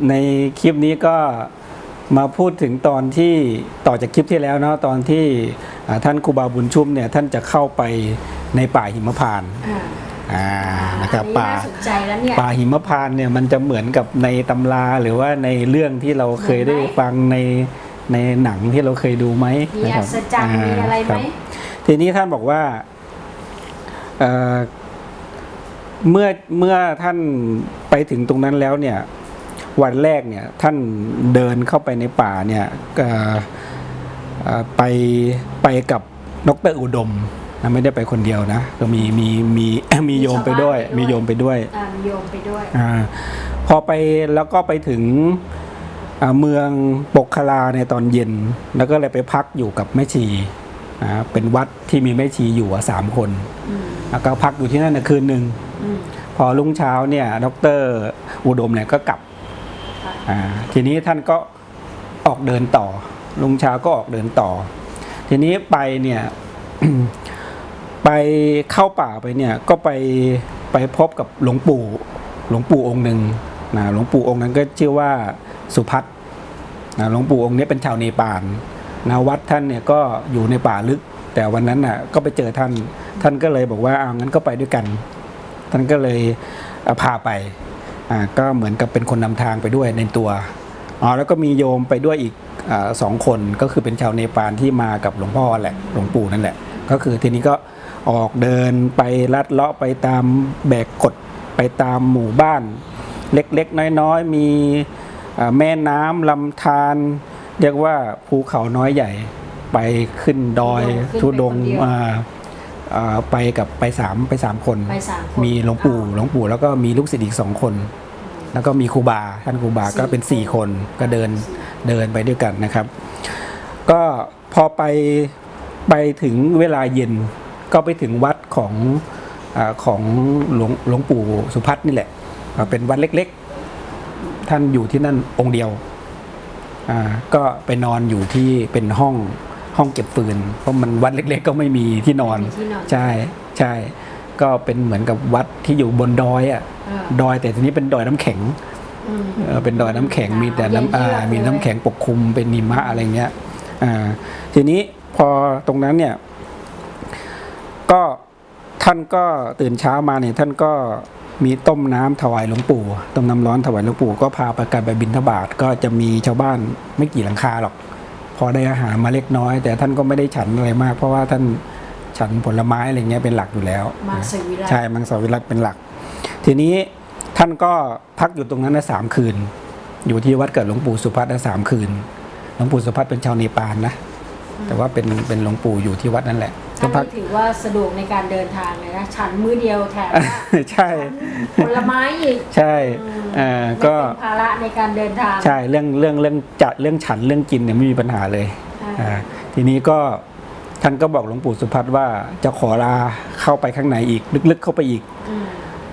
ครับในคลิปนี้ก็มาพูดถึงตอนที่ต่อจากคลิปที่แล้วเนาะตอนที่อ่าท่านครูบาบุญชุ่มเนี่ยท่านจะเข้าไปในป่าหิมพานต์อ่าอ่านะครับอัป่าน่าสนใจแล้วเนี่ยป่าหิมพานต์เนี่ยมันจะเหมือนกับในตำราหรือว่าในเรื่องที่เราเคยได้เหมือนไหมฟังในในหนังที่เราเคยดูไหมมีนะคอัรับศจรรย์มีอะไรไหมคบทีนี้ท่านบอกว่าเอ่อเมื่อเมื่อท่านไปถึงตรงนั้นแล้วเนี่ย วันแรกเนี่ยท่านเดินเข้าไปในป่าเนี่ยเอ่อเอ่อไปไปกับดรอุดมนะไม่ได้ไปคนเดียวนะก็มีมีมีมีโยมไปด้วย มีโยมไปด้วยอ่ามีโยมไปด้วยอาพอไปแล้วก็ไปถึงอ่าเมืองปกคลาในตอนเย็น แล้วก็เลยไปพักอยู่กับแม่ชีอ่าเป็นวัดที่มีแม่ชีอยู่อะสามคนอืมแล้วก็พักอยู่ที่นั่นนะคืนหนึ่งอืมพอรุ่งเช้าเนี่ย ดรอุดมเนี่ยก็กลับค่ะอ่า ทีนี้ท่านก็ออกเดินต่อ ลุงเช้าก็ออกเดินต่อ ทีนี้ไปเนี่ยไปเข้าป่าไปเนี่ยก็ไปไปพบกับหลวงปู่หลวงปู่องค์หนึ่งนะหลวงปู่องค์นั้นก็ชื่อว่าสุพัฒน์นะหลวงปู่องค์นี้เป็นชาวเนปาลนะวัดท่านเนี่ยก็อยู่ในป่าลึก แต่วันนั้นน่ะก็ไปเจอท่าน ท่านก็เลยบอกว่าเอางั้นก็ไปด้วยกัน ท่านก็เลยพาไป ก็เหมือนกับเป็นคนนำทางไปด้วยในตัวอ๋อแล้วก็มีโยมไปด้วยอีกอาสองคนก็คือเป็นชาวเนปาลที่มากับหลวงพ่อแหละหลวงปู่นั่นแหละ ก็คือทีนี้ก็ออกเดินไปลัดเลาะไปตามแบกกดไปตามหมู่บ้าน เล็กๆ น้อยๆ มีอ่าแม่น้ำลำธารเรียกว่าภูเขาน้อยใหญ่ไปขึ้นดอยทุทุดดงงขึ้นไปคนเดียวอ่าอ่า ไปกับไปสามไปสามคน ไปสามคนมีหลวงปู่หลวงปู่แล้วก็มีลูกศิษย์อีกสองคน แล้วก็มีครูบาท่านครูบาก็เป็นสี่คนก็เดินเดินไปด้วยกันนะครับ ก็พอไปไปถึงเวลาเย็นก็ไปถึงวัดของอาของหลวงหลวงปู่สุพัฒน์นี่แหละอ่าเป็นวัดเล็กๆ ท่านอยู่ที่นั่นองค์เดียวอ่าก็ไปนอนอยู่ที่เป็นห้อง ห้องเก็บฟืน เพราะมันวัดเล็ก ๆ ก็ไม่มีที่นอนมีที่นอน ใช่ใช่ ก็เป็นเหมือนกับวัดที่อยู่บนดอยอะอ่าดอยแต่ทีนี้เป็นดอยน้ำแข็งอืม เออเป็นดอยน้ำแข็งมีแต่น้ำเย็อ่านๆมีน้ำแข็งปกคลุมเป็นนิมะอะไรเงี้ยอ่าทีนี้พอตรงนั้นเนี่ย ก็ท่านก็ตื่นเช้ามาเนี่ยท่านก็มีต้มน้ำถวายหลวงปู่ต้มน้ำร้อนถวายหลวงปู่ก็พาไปกันไปบิณฑบาตก็จะมีชาวบ้านไม่กี่หลังคาหรอกพ อได้อาหารมาเล็กน้อย แต่ท่านก็ไม่ได้ฉันอะไรมาก เพราะว่าท่านฉันผลไม้อะไรเงี้ยเป็นหลักอยู่แล้วมาสวิรัติใช่มังสวิรัตเป็นหลัก ทีนี้ท่านก็พักอยู่ตรงนั้นนะสามคืน อยู่ที่วัดเกิดหลวงปู่สุพัฒน์นะสามคืนหลวงปู่สุพัฒน์เป็นชาวเนปาลนะ แต่ว่าเป็นเป็นหลวงปู่อยู่ที่วัดนั่นแหละก็ท่านพักนี่ถือว่าสะดวกในการเดินทางเลยนะ ฉันมื้อเดียวแถมว่าใช่ผลไม้อีกใช่อืมเอ่อไม่ก็เป็นภาระในการเดินทาง ใช่เรื่องเรื่องเรื่องจัดเรื่องฉันเรื่องกินเนี่ยไม่มีปัญหาเลยใช่อ่าทีนี้ก็ท่านก็บอกหลวงปู่สุพัฒน์ว่าจะขอลาเข้าไปข้างในอีก ลึกๆเข้าไปอีก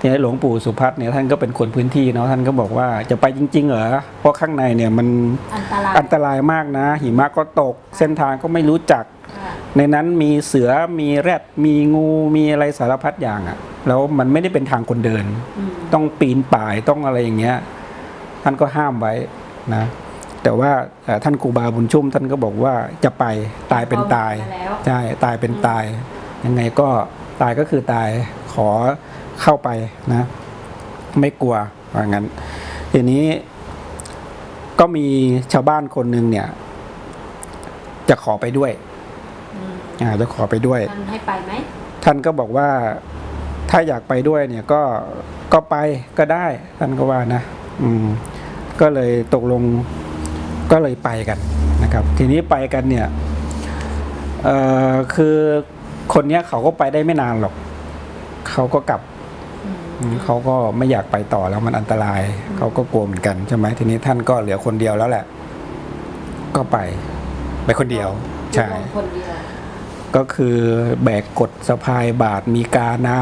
อืมทีนี้หลวงปู่สุพัฒน์เนี่ยท่านก็เป็นคนพื้นที่เนาะท่านก็บอกว่าจะไปจริง ๆ เหรอเพราะข้างในเนี่ยมันอันตรายอันตรายมากนะ หิมะก็ตก เส้นทางก็ไม่รู้จักค่ะในนั้นมีเสือมีแรดมีงูมีอะไรสารพัดอย่างอะ่ะแล้วมันไม่ได้เป็นทางคนเดินอืมต้องปีนป่ายต้องอะไรอย่างเงี้ยท่านก็ห้ามไว้นะแต่ว่าเอ่อท่านครูบาบุญชุ่ม ท่านก็บอกว่าจะไปตายเป็นตายมาแล้วใช่ตายเป็นตาย ยังไงก็ตายก็คือตายขอ เข้าไปนะ ไม่กลัวว่างั้นทีนี้ก็มีชาวบ้านคนหนึ่งเนี่ย จะขอไปด้วยอืมอ่าจะขอไปด้วย ท่านให้ไปไหมท่านก็บอกว่าถ้าอยากไปด้วยเนี่ยก็ก็ไปก็ได้ ท่านก็ว่านะ อืม ก็เลยตกลงก็เลยไปกันนะครับ ทีนี้ไปกันเนี่ยเอ่อคือคนเนี้ยเขาก็ไปได้ไม่นานหรอก เขาก็กลับอืมอืม เขาก็ไม่อยากไปต่อแล้วมันอันตราย เขาก็กลัวเหมือนกันใช่ไหมทีนี้ท่านก็เหลือคนเดียวแล้วแหละ ก็ไป ไปคนเดียวใช่อยู่คนเดียวก็คือแบกกดสะพายบาทมีกาน้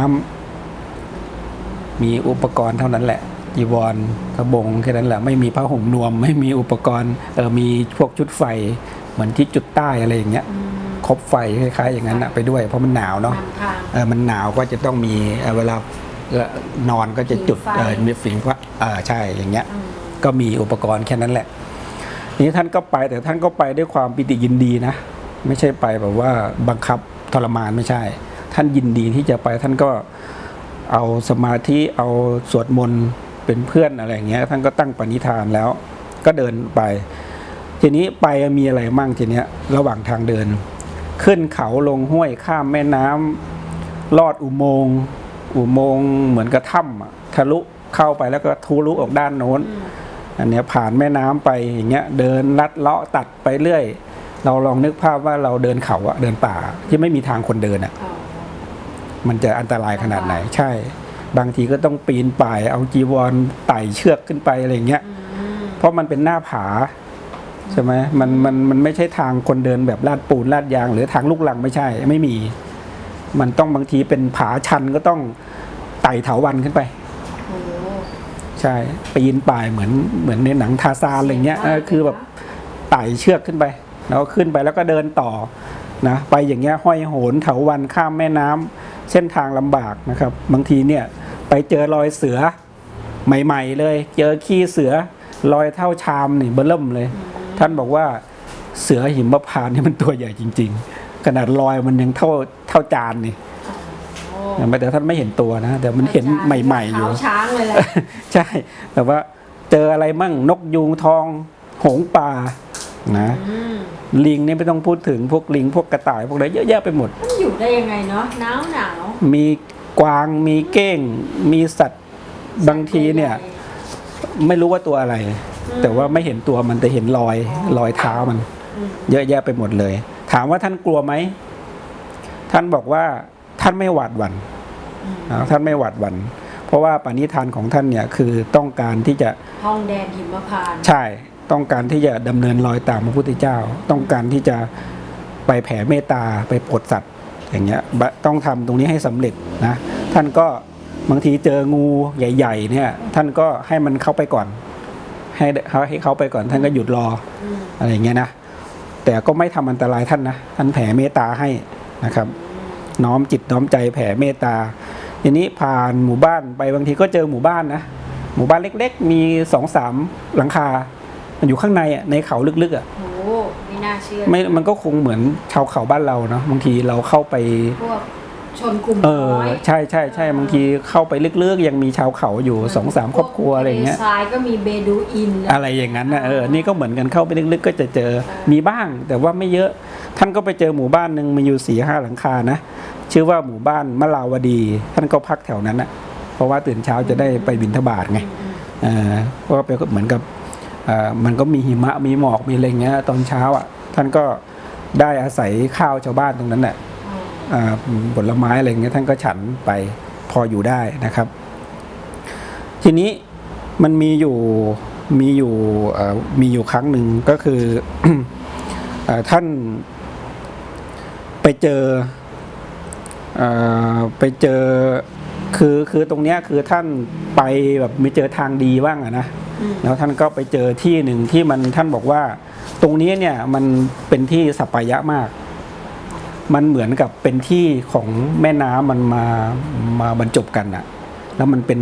ำมีอุปกรณ์เท่านั้นแหละจีวรกระบงแค่นั้นแหละไม่มีผ้าห่มนวม ไม่มีอุปกรณ์เออมีพวกชุดไฟ เหมือนที่จุดใต้อะไรอย่างเงี้ยอืมคบไฟคล้ายๆอย่างนั้นนะไปด้วยเพราะมันหนาวเนาะนำทางเออมันหนาวก็จะต้องมีเอ่อเวลาเอ่อ นอนก็จะจุดผิงไฟเออมีฝิงว่าเออใช่อย่างเงี้ยอืมก็มีอุปกรณ์แค่นั้นแหละนี้ท่านก็ไปแต่ท่านก็ไปด้วยความปิติยินดีนะ ไม่ใช่ไปแบบว่าบังคับทรมานไม่ใช่ ท่านยินดีที่จะไปท่านก็เอาสมาธิเอาสวดมนต์เป็นเพื่อนอะไรอย่างเงี้ย ท่านก็ตั้งปณิธานแล้ว ก็เดินไป ทีนี้ไปมีอะไรมั่งทีเนี้ยระหว่างทางเดิน ขึ้นเขาลงห้วยข้ามแม่น้ำลอดอุโมงค์ อุโมงค์เหมือนกระถ้ำอะทะลุเข้าไปแล้วก็ทะลุออกด้านโน้นอืมอันเนี้ยผ่านแม่น้ำไปอย่างเงี้ยเดินลัดเลาะตัดไปเรื่อย เราลองนึกภาพว่าเราเดินเขาอะเดินป่าที่ไม่มีทางคนเดินอะอ๋อมันจะอันตรายขนาดไหนใช่ บางทีก็ต้องปีนป่ายเอาจีวรไต่เชือกขึ้นไปอะไรอย่างเงี้ยอืมเพราะมันเป็นหน้าผาใช่ไหมมันมันมันไม่ใช่ทางคนเดินแบบลาดปูนลาดยาง หรือทางลูกลังไม่ใช่ ไม่มี มันต้องบางทีเป็นผาชันก็ต้อง ไต่เถาวันขึ้นไปโอ้โหใช่ปีนป่ายเหมือนเหมือนในหนังทาซานอะไรเงี้ยเออคือแบบไต่เชือกขึ้นไป แล้วก็ขึ้นไปแล้วก็เดินต่อนะไปอย่างเงี้ยห้อยโหนเถาวันข้ามแม่น้ำเส้นทางลำบากนะครับ บางทีเนี่ยไปเจอรอยเสือใหม่ๆเลย เจอขี้เสือรอยเท่าชามนี่เบิ่มเลย ท่านบอกว่าเสือหิมพานต์นี่มันตัวใหญ่จริง ๆ ขนาดรอยมันยังเท่าเท่าจานนี่โอ้ แต่ท่านไม่เห็นตัวนะแต่มันเห็นใหม่ ๆ อยู่เท้าช้างเลยแหละใช่แต่ว่าเจออะไรมั่งนกยูงทอง หงส์ป่านะอืมลิงนี่ไม่ต้องพูดถึงพวกลิงพวกกระต่ายพวกอะไรเยอะแยะไปหมดมันอยู่ได้ยังไงเนาะหนาวหนาวมีกวางมีเก้ง มีสัตว์บางทีเนี่ย ไม่รู้ว่าตัวอะไร แต่ว่าไม่เห็นตัวมันแต่เห็นรอยรอยเท้ามันอืมเยอะแยะไปหมดเลย ถามว่าท่านกลัวไหมท่านบอกว่า ท่านไม่หวาดหวั่นอืมนะท่านไม่หวาดหวั่นเพราะว่าปณิธานของท่านเนี่ยคือต้องการที่จะห้องแดนหิมพานต์ใช่ต้องการที่จะดำเนินรอยตามพระพุทธเจ้า ต้องการที่จะไปแผ่เมตตาไปโปรดสัตว์อย่างเงี้ยบะต้องทำตรงนี้ให้สำเร็จนะท่านก็บางทีเจองูใหญ่ ๆ เนี่ย ท่านก็ให้มันเข้าไปก่อน ให้เขาให้เขาไปก่อนท่านก็หยุดรออืมอะไรอย่างเงี้ยนะแต่ก็ไม่ทำอันตรายท่านนะท่านแผ่เมตตาให้นะครับ น้อมจิตน้อมใจแผ่เมตตาทีนี้ผ่านหมู่บ้านไปบางทีก็เจอหมู่บ้านนะหมู่บ้านเล็ก ๆ มีสองสามหลังคา มันอยู่ข้างในอะในเขาลึกๆอะโอ้โหไม่น่าเชื่อไม่มันก็คงเหมือนชาวเขาบ้านเราเนาะบางทีเราเข้าไปพวกชนกลุ่มเออน้อยใช่ใช่ใช่บางทีเข้าไปลึกๆ ยังมีชาวเขาอยู่สองสามครอบครัวอะไรอย่างเงี้ยทรายก็มีเบดูอินนะอะไรอย่างนั้นนะเออนี่ก็เหมือนกันเข้าไปลึกๆ ก็จะเจอมีบ้างแต่ว่าไม่เยอะ ท่านก็ไปเจอหมู่บ้านหนึ่งมีอยู่สี่ห้าหลังคานะ ชื่อว่าหมู่บ้านมะลาวดี ท่านก็พักแถวนั้นนะเพราะว่าตื่นเช้าจะได้ไปบิณฑบาตไงอืมเพราะว่าเป็นเหมือนกับอ่อมันก็มีหิมะมีหมอกมีอะไรเงี้ยตอนเช้าอะ ท่านก็ได้อาศัยข้าวชาวบ้านตรงนั้นแหละอ่าผลไม้อะไรเงี้ยท่านก็ฉันไปพออยู่ได้นะครับ ทีนี้มันมีอยู่มีอยู่อ่อมีอยู่ครั้งหนึ่งก็คืออ่อท่าน ไปเจอเอ่อไปเจอคือคือตรงเนี้ยคือท่านไปแบบมีเจอทางดีบ้างอะนะอืมแล้วท่านก็ไปเจอที่หนึ่งที่มันท่านบอกว่า ตรงนี้เนี่ยมันเป็นที่สัปปายะมาก มันเหมือนกับเป็นที่ของแม่น้ำมันมามาบรรจบกันอะแล้วมันเป็น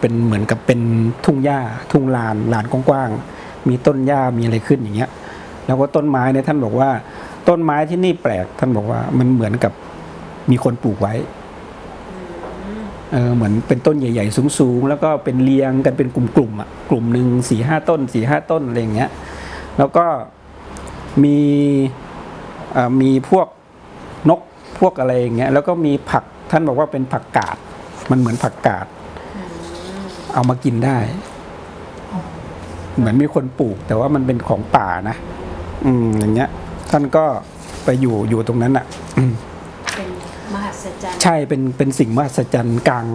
เป็นเหมือนกับเป็นทุ่งหญ้าทุ่งลานลานกว้างๆมีต้นหญ้ามีอะไรขึ้นอย่างเงี้ย แล้วก็ต้นไม้เนี่ยท่านบอกว่า ต้นไม้ที่นี่แปลกท่านบอกว่ามันเหมือนกับมีคนปลูกไว้เออเหมือนเป็นต้นใหญ่ๆ สูงๆ แล้วก็เป็นเรียงกันเป็นกลุ่มๆอะกลุ่มหนึ่งสี่ห้าต้นสี่ห้าต้นอะไรอย่างเงี้ยแล้วก็มีมีพวกนกพวกอะไรอย่างเงี้ยแล้วก็มีผักท่านบอกว่าเป็นผักกาด มันเหมือนผักกาด เอามากินได้ เหมือนมีคนปลูก แต่ว่ามันเป็นของป่านะ อืมอย่างเงี้ย ท่านก็ไปอยู่อยู่ตรงนั้นอะเป็นมหัศจรรย์ ใช่เป็นเป็นสิ่งมหัศจรรย์กลาง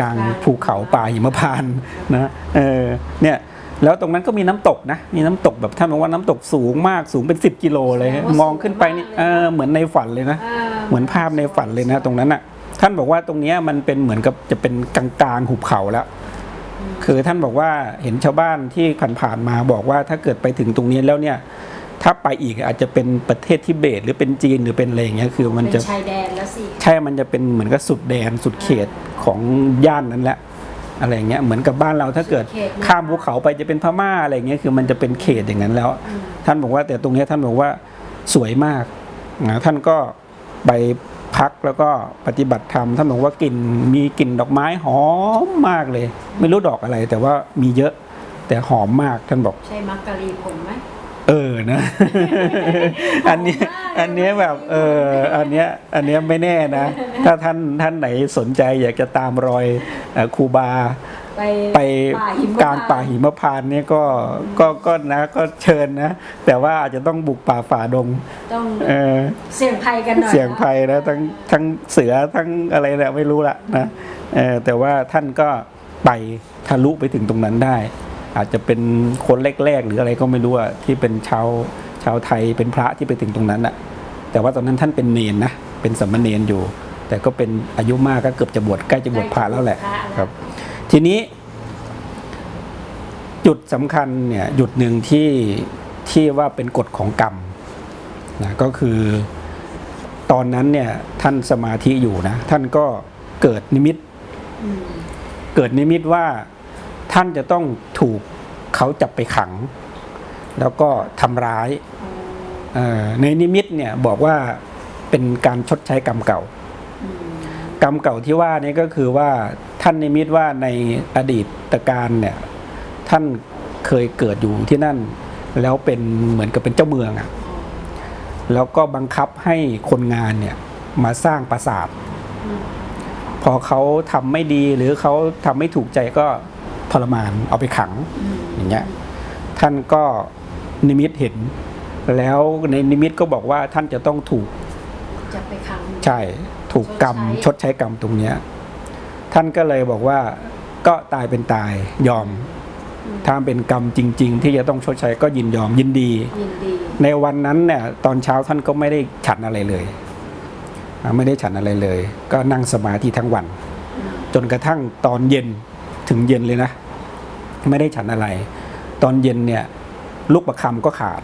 กลางกลางภูเขาป่าหิมพานต์นะเออเนี่ยแล้วตรงนั้นก็มีน้ำตกนะ มีน้ำตกแบบท่านบอกว่าน้ำตกสูงมากสูงเป็นสิบกิโลเลย มองขึ้นไปนี่เออเหมือนในฝันเลยนะอ่าเหมือนภาพในฝันเลยนะ ตรงนั้นอะ ท่านบอกว่าตรงเนี้ยมันเป็นเหมือนกับจะเป็นกลางกลางๆหุบเขาแล้ว คือท่านบอกว่าเห็นชาวบ้านที่ผ่านๆมาบอกว่าถ้าเกิดไปถึงตรงนี้แล้วเนี่ย ถ้าไปอีกอาจจะเป็นประเทศทิเบต หรือเป็นจีนหรือเป็นอะไรอย่างเงี้ยคือมันเป็นจะชายแดนแล้วสิใช่มันจะเป็นเหมือนกับสุดแดนสุดเขตของย่านนั้นแหละอะไรเงี้ยเหมือนกับบ้านเราถ้าเกิดเขตข้ามภูเขาไปจะเป็นพม่าอะไรเงี้ยคือมันจะเป็นเขตอย่างนั้นแล้วอืมท่านบอกว่าแต่ตรงเนี้ยท่านบอกว่าสวยมากนะท่านก็ไปพักแล้วก็ปฏิบัติธรรมท่านบอกว่ากลิ่นมีกลิ่นดอกไม้หอมมากเลย ไม่รู้ดอกอะไรแต่ว่ามีเยอะแต่หอมมากท่านบอก ใช่มักกะรีผลไหม เออนะ อันเนี้ยหอมมากอันเนี้ยแบบเอออันเนี้ยอันเนี้ยไม่แน่นะ ถ้าท่านท่านไหนสนใจอยากจะตามรอยเอ่อครูบา ไปไปป่าหิมกลางป่าหิมพานต์เนี่ยก็ก็ก็นะก็เชิญนะ แต่ว่าอาจจะต้องบุกป่าฝ่าดงต้องเออ เสี่ยงภัยกันหน่อยเสียงภัยนะนะทั้งทั้งเสือทั้งอะไรเนี่ยไม่รู้ละนะเออแต่ว่าท่านก็ไปทะลุไปถึงตรงนั้นได้ อาจจะเป็นคนแรกๆหรืออะไรก็ไม่รู้อะที่เป็นชาวชาวไทยเป็นพระที่ไปถึงตรงนั้นอะแต่ว่าตอนนั้นท่านเป็นเนนนะเป็นสามเณรอยู่ แต่ก็เป็นอายุมากก็เกือบจะบวชใกล้จะบวชพระแล้วแหละพระแล้วครับ ทีนี้ จุดสำคัญเนี่ยจุดหนึ่งที่ที่ว่าเป็นกฎของกรรมนะก็คือตอนนั้นเนี่ยท่านสมาธิอยู่นะ ท่านก็เกิดนิมิตอืมเกิดนิมิตว่า ท่านจะต้องถูกเขาจับไปขัง แล้วก็ทำร้ายในนิมิตเนี่ยบอกว่าเป็นการชดใช้กรรมเก่ากรรมเก่าที่ว่านี่ก็คือว่าท่านนิมิตว่าในอดีตการเนี่ยท่านเคยเกิดอยู่ที่นั่น แล้วเป็นเหมือนกับเป็นเจ้าเมืองอะ่ะแล้วก็บังคับให้คนงานเนี่ยมาสร้างปราสาท พอเขาทำไม่ดีหรือเขาทำไม่ถูกใจก็ รมานเอาไปขังอืมอย่างเงี้ยท่านก็นิมิตเห็น แล้วในนิมิตก็บอกว่าท่านจะต้องถูกจะไปขังใช่ถูกกรรมชชดดใช้ใช้กรรมตรงเนี้ยท่านก็เลยบอกว่าก็ตายเป็นตายยอมอืมถ้าเป็นกรรมจริง ๆ ที่จะต้องชดใช้ก็ยินยอมยินดียินดี ในวันนั้นเนี่ยตอนเช้าท่านก็ไม่ได้ฉันอะไรเลยอ่าไม่ได้ฉันอะไรเลย ก็นั่งสมาธิทั้งวันอืมจนกระทั่งตอนเย็นถึงเย็นเลยนะ ไม่ได้ฉันอะไร ตอนเย็นเนี่ยลูกประคำก็ขาด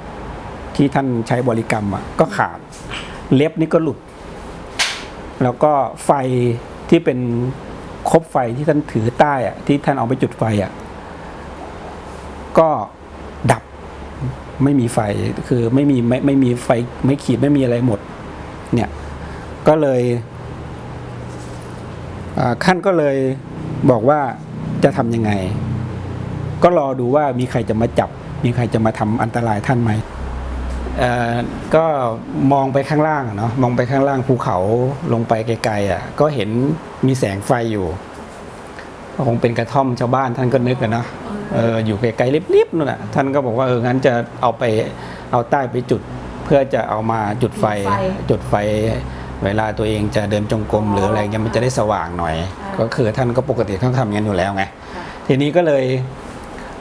ที่ท่านใช้บริกรรมอะก็ขาด เล็บนี่ก็หลุด แล้วก็ไฟที่เป็นคบไฟที่ท่านถือใต้อะที่ท่านเอาไปจุดไฟอะก็ดับไม่มีไฟคือไม่มีไม่ไม่มีไฟไม่ขีดไม่มีอะไรหมด เนี่ยก็เลยขั้นก็เลยบอกว่าจะทำยังไง ก็รอดูว่ามีใครจะมาจับ มีใครจะมาทำอันตรายท่านไหมเอ่อก็มองไปข้างล่างอะเนาะมองไปข้างล่างภูเขาลงไปไกลๆอะก็เห็นมีแสงไฟอยู่ก็คงเป็นกระท่อมชาวบ้านท่านก็นึกอะเนาะเอออยู่ไกลๆริบๆนู่นน่ะท่านก็บอกว่าเอองั้นจะเอาไปเอาใต้ไปจุด เพื่อจะเอามาจุดไฟจุดไฟ เวลาตัวเองจะเดินจงกรมหรืออะไรเงี้ยมันจะได้สว่างหน่อย ก็คือท่านก็ปกติท่านทำอย่างนั้นอยู่แล้วไงค่ะทีนี้ก็เลย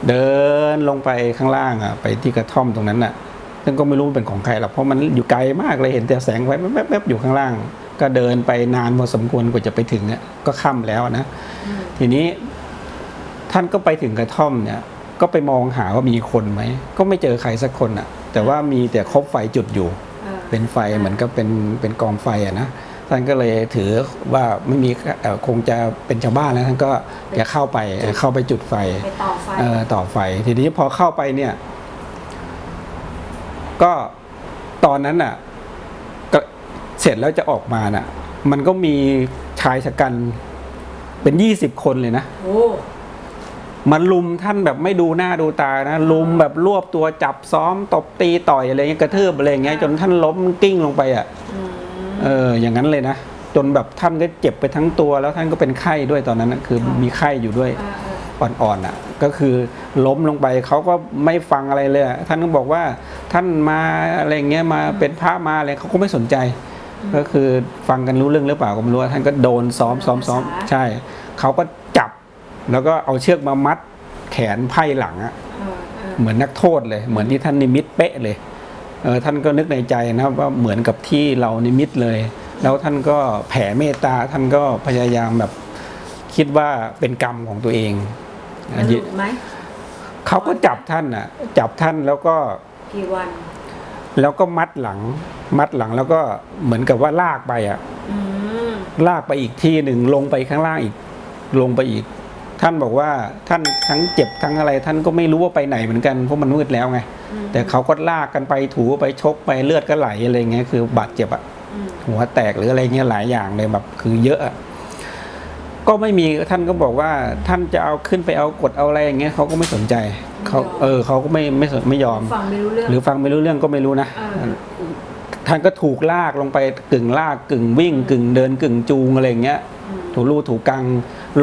เดินลงไปข้างล่างอะไปที่กระท่อมตรงนั้นน่ะซึ่งก็ไม่รู้เป็นของใครหรอกเพราะมันอยู่ไกลมากเลยเห็นแต่แสงไฟแวบๆอยู่ข้างล่าง ก็เดินไปนานพอสมควรกว่าจะไปถึงเนี่ยก็ค่ำแล้วนะอืมทีนี้ ท่านก็ไปถึงกระท่อมเนี่ย ก็ไปมองหาว่ามีคนไหมก็ไม่เจอใครสักคนอะ แต่ว่ามีแต่คบไฟจุดอยู่เออเป็นไฟเหมือนกับเป็นเป็นกองไฟอะนะ ท่านก็เลยถือว่าไม่มีเอ่อคงจะเป็นชาวบ้านแล้วท่านก็จะเข้าไปเอ่อเข้าไปจุดไฟไปต่อไฟเอ่อต่อไฟทีนี้พอเข้าไปเนี่ย ก็ตอนนั้นน่ะก็เสร็จแล้วจะออกมาน่ะ มันก็มีชายชะกันเป็นยี่สิบคนเลยนะโอ้มันลุมท่านแบบไม่ดูหน้าดูตานะลุมแบบรวบตัวจับซ้อมตบตีต่อยอะไรเงี้ยกระทืบอะไรเงี้ยจนท่านล้มกิ้งลงไปอะอืม เอออย่างนั้นเลยนะ จนแบบท่านก็เจ็บไปทั้งตัว แล้วท่านก็เป็นไข้ด้วยตอนนั้นนะคือมีไข้อยู่ด้วยเออเอออ่อนๆอะก็คือล้มลงไปเขาก็ไม่ฟังอะไรเลยอะท่านก็บอกว่าท่านมาอะไรเงี้ยมาเป็นพระมาอะไรเขาก็ไม่สนใจ ก็คือฟังกันรู้เรื่องหรือเปล่าก็ไม่รู้ว่าท่านก็โดนซ้อมซ้อมซ้อมใช่เขาก็จับแล้วก็เอาเชือกมามัดแขนไพ่หลังอะเออเออเหมือนนักโทษเลย เหมือนที่ท่านนิมิตเป๊ะเลยเออ ท่านก็นึกในใจนะว่าเหมือนกับที่เรานิมิตเลย แล้วท่านก็แผ่เมตตาท่านก็พยายามแบบคิดว่าเป็นกรรมของตัวเองแล้วหลุดไหมเขาก็จับท่านอะ จับท่านแล้วก็กี่วัน แล้วก็มัดหลัง มัดหลังแล้วก็เหมือนกับว่าลากไปอะอืมลากไปอีกที่หนึ่งลงไปข้างล่างอีก ลงไปอีก ท่านบอกว่าท่านทั้งเจ็บทั้งอะไร ท่านก็ไม่รู้ว่าไปไหนเหมือนกันเพราะมันมืดแล้วไงอืมแต่เขาก็ลากกันไปถูไปชกไปเลือดก็ไหลอะไรเงี้ยคือบาดเจ็บอะอืมหัวแตกหรืออะไรเงี้ยหลายอย่างเลยแบบคือเยอะอะก็ไม่มีท่านก็บอกว่าท่านจะเอาขึ้นไปเอากดเอาอะไรอย่างเงี้ยเขาก็ไม่สนใจเขาเออเขาก็ไม่ไม่สนไม่ยอมฟังไม่รู้เรื่องหรือฟังไม่รู้เรื่องก็ไม่รู้นะเออท่านก็ถูกลากลงไปกึ่งลากกึ่งวิ่งกึ่งเดินกึ่งจูงอะไรอย่างเงี้ยอืม ถูรูถูกัง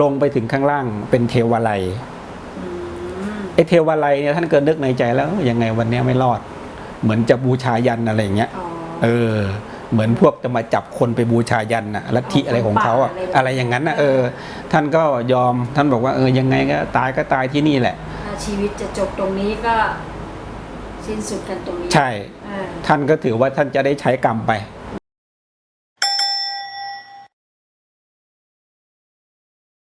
ลงไปถึงข้างล่าง เป็นเทวาลัยอืมไอเทวาลัยเนี่ยท่านเกิดนึกในใจแล้วยังไงวันเนี้ยไม่รอด เหมือนจะบูชายันอะไรอย่างเงี้ยอ๋อเออ เหมือนพวกจะมาจับคนไปบูชายันน่ะลัทธิอะไรของเขาอะเอาคนป่าอะไรอย่างนั้นนะเออ ท่านก็ยอมท่านบอกว่าเออยังไงก็ตายก็ตายที่นี่แหละถ้าชีวิตจะจบตรงนี้ก็สิ้นสุดกันตรงนี้ ใช่เออท่านก็ถือว่าท่านจะได้ใช้กรรมไปอ